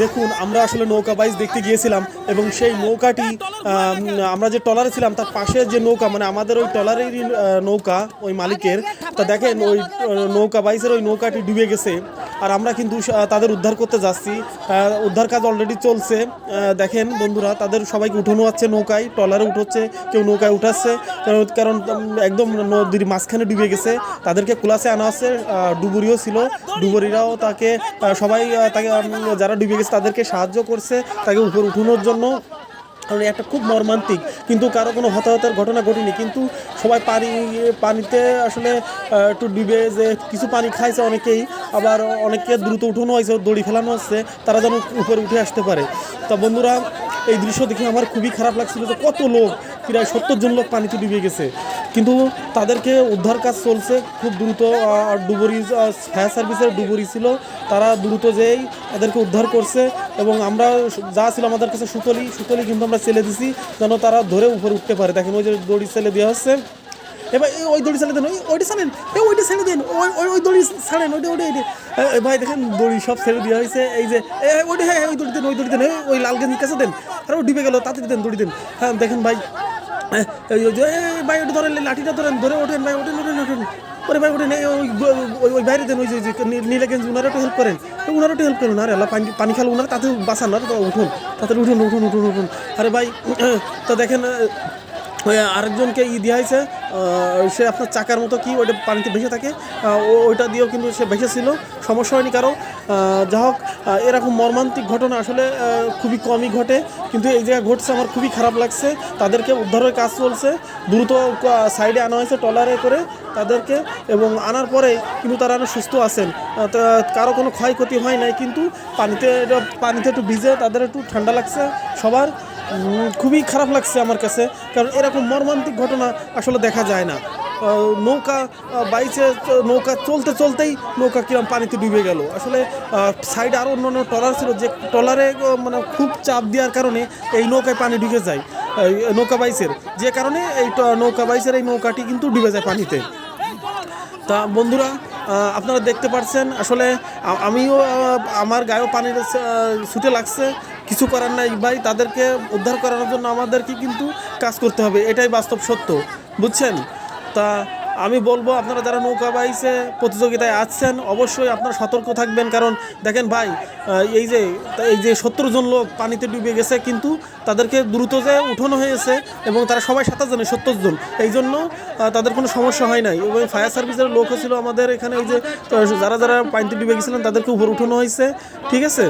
দেখুন, আমরা আসলে নৌকা বাইজ দেখতে গিয়েছিলাম এবং সেই নৌকাটি আমরা যে টলারে ছিলাম, তার পাশে যে নৌকা মানে আমাদের ওই টলারেরই নৌকা, ওই মালিকের, তা দেখেন ওই নৌকা বাইচের ওই নৌকাটি ডুবে গেছে। আর আমরা কিন্তু তাদের উদ্ধার করতে যাচ্ছি। উদ্ধার কাজ অলরেডি চলছে। দেখেন বন্ধুরা, তাদের সবাইকে উঠানো হচ্ছে নৌকায় টলারে উঠোচ্ছে, কেউ নৌকায় উঠাচ্ছে, কারণ কারণ একদম নদীর মাঝখানে ডুবে গেছে। তাদেরকে কুলাসে আনা হচ্ছে ডুবুরিও ছিল। ডুবুরিরাও তাকে সবাই তাকে যারা ডুবে গেছে তাদেরকে সাহায্য করছে তাকে উপর উঠানোর জন্য। কারণ একটা খুব মর্মান্তিক। কিন্তু কারও কোনো হতাহতের ঘটনা ঘটেনি। কিন্তু সবাই পানি, পানিতে আসলে একটু ডুবে যে কিছু পানি খাইছে অনেকেই। আবার অনেককে দ্রুত উঠানো হয়েছে, দড়ি ফেলানো হচ্ছে। তারা যেন উপরে উঠে আসতে পারে। তা বন্ধুরা, এই দৃশ্য দেখে আমার খুবই খারাপ লাগছিল যে কত লোক, প্রায় সত্তর জন লোক পানিতে ডুবে গেছে। কিন্তু তাদেরকে উদ্ধার কাজ চলছে। খুব দ্রুত ডুবুরি ফায়ার সার্ভিসের ডুবুরি ছিল। তারা দ্রুত যেই তাদেরকে উদ্ধার করছে এবং আমরা যা ছিল আমাদের কাছে সুতলি সুতলি কিন্তু আমরা ছেলে দিছি যেন তারা ধরে উপরে উঠতে পারে। দেখেন ওই যে দড়ি ছেলে দেওয়া হচ্ছে। এবার ওই দড়ি ছেড়ে দেন, ওই, ওইটা ছাড়েন, এই ওইটা ছেড়ে দেন, ওই ওই ওই দড়ি ছাড়েন, ওইটা ওইটা ওইটা। ভাই দেখেন দড়ি সব ছেড়ে দেওয়া হয়েছে। এই যে ওইটা হ্যাঁ ওই দড়ি দেন, ওই দড়ি দেন ওই লাল গেঞ্জির কাছে দেন। আর ও ডিবে গেল, তাতে দেন, দড়ি দেন। হ্যাঁ দেখেন ভাই ভাই ওটা ধরেন, লাঠিটা ধরেন, ধরে ওঠেন, ভাই ওঠেন ওঠেন ওঠেন। ওরে ভাই ওঠেন ওই ওই বাইরে দেন, ওই যে নীলা গেঞ্জি ওনারা একটু হেল্প করেন। ওনারা একটু হেল্প করেন, আরে আল্লাহ, পানি পানি খাল ওনারা তাতে বাঁচান আর উঠুন। তাতে উঠুন উঠুন উঠুন উঠুন। আরে ভাই তো দেখেন আরেকজনকে ই দেওয়া হয়েছে সে আপনার চাকার মতো কি ওইটা পানিতে ভেসে থাকে ও- ওইটা দিয়েও কিন্তু সে ভেসেছিল, সমস্যা হয়নি কারও। যা হোক এরকম মর্মান্তিক ঘটনা আসলে খুবই কমই ঘটে, কিন্তু এই জায়গায় ঘটছে আমার খুবই খারাপ লাগছে। তাদেরকে উদ্ধারের কাজ চলছে, দ্রুত সাইডে আনা হয়েছে টলারে করে তাদেরকে, এবং আনার পরে কিন্তু তারা আরও সুস্থ আছেন। কারও কোনো ক্ষয়ক্ষতি হয় নাই, কিন্তু পানিতে পানিতে একটু ভিজে, তাদের একটু ঠান্ডা লাগছে সবার। খুবই খারাপ লাগছে আমার কাছে, কারণ এরকম মর্মান্তিক ঘটনা আসলে দেখা যায় না। নৌকা বাইচে, নৌকা চলতে চলতেই নৌকা কিরম পানিতে ডুবে গেল। আসলে সাইডে আরও অন্য অন্য ট্রলার ছিল, যে ট্রলারে মানে খুব চাপ দেওয়ার কারণে এই নৌকায় পানি ডুবে যায় নৌকা বাইচের। যে কারণে এই নৌকা বাইচের এই নৌকাটি কিন্তু ডুবে যায় পানিতে। তা বন্ধুরা আপনারা দেখতে পাচ্ছেন আসলে আমিও আমার গায়েও পানির ছুটে লাগছে। কিছু করার নাই ভাই, তাদেরকে উদ্ধার করানোর জন্য আমাদেরকে কিন্তু কাজ করতে হবে, এটাই বাস্তব সত্য, বুঝছেন? তা আমি বলব, আপনারা যারা নৌকা বাইছে, প্রতিযোগিতায় আসছেন অবশ্যই আপনারা সতর্ক থাকবেন, কারণ দেখেন ভাই এই যে এই যে সত্তর জন লোক পানিতে ডুবে গেছে, কিন্তু তাদেরকে দ্রুত যে উঠানো হয়েছে এবং তারা সবাই সাতাশ জানে সত্তর জন, এই জন্য তাদের কোনো সমস্যা হয় নাই। এবং ফায়ার সার্ভিসের লোকও ছিল আমাদের এখানে, এই যে যারা যারা পানিতে ডুবে গেছিলেন, তাদেরকে উপর উঠানো হয়েছে, ঠিক আছে?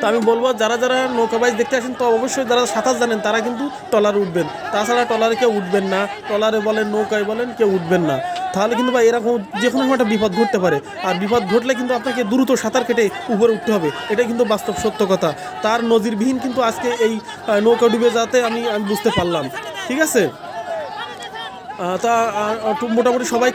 তো আমি বলব, যারা যারা নৌকা বাইচ দেখতে আসেন, তো অবশ্যই যারা সাঁতার জানেন, তারা কিন্তু টলারে উঠবেন। তাছাড়া টলারে কেউ উঠবেন না। টলারে বলেন, নৌকায় বলেন, কেউ উঠবেন না। তাহলে কিন্তু ভাই, এরকম যে কোনো একটা বিপদ ঘটতে পারে। আর বিপদ ঘটলে কিন্তু আপনাকে দ্রুত সাঁতার কেটে উপরে উঠতে হবে। এটা কিন্তু বাস্তব সত্য কথা। তার নজিরবিহীন কিন্তু আজকে এই নৌকা ডুবে যাতে আমি আমি বুঝতে পারলাম। ঠিক আছে? তা মোটামুটি সবাই